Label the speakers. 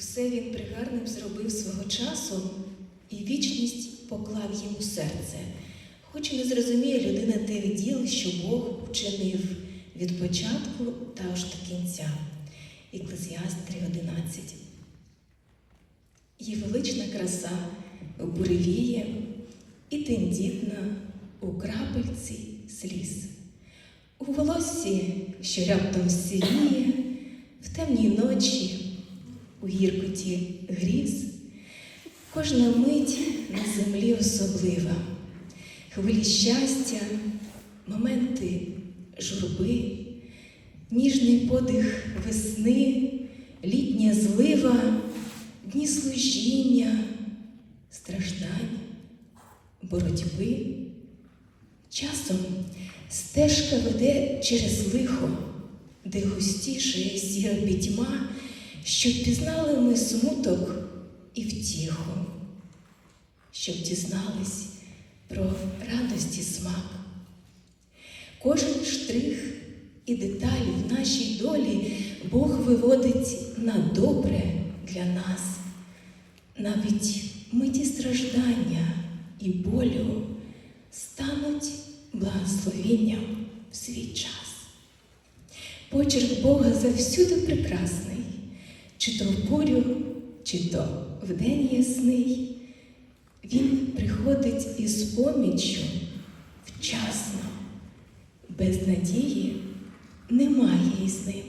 Speaker 1: Усе він пригарним зробив свого часу, і вічність поклав їм у серце, хоч і не зрозуміє людина тих діл, що Бог вчинив від початку та аж до кінця. Еклезіаст 3.11. Є велична краса буревіє і тендітна у крапельці сліз. У волоссі, що раптом сіріє, в темній ночі, у гіркоті гріз, кожна мить на землі особлива, хвилі щастя, моменти журби, ніжний подих весни, літня злива, дні служіння, страждань, боротьби. Часом стежка веде через лихо, де густіше сіра пітьма, щоб пізнали ми смуток і втіху, щоб дізнались про радості смак. Кожен штрих і деталь в нашій долі Бог виводить на добре для нас, навіть миті страждання і болю стануть благословенням в свій час. Почерк Бога завсюди прекрасний, чи то в бурю, чи то в день ясний. Він приходить із поміччю вчасно, без надії немає із ним.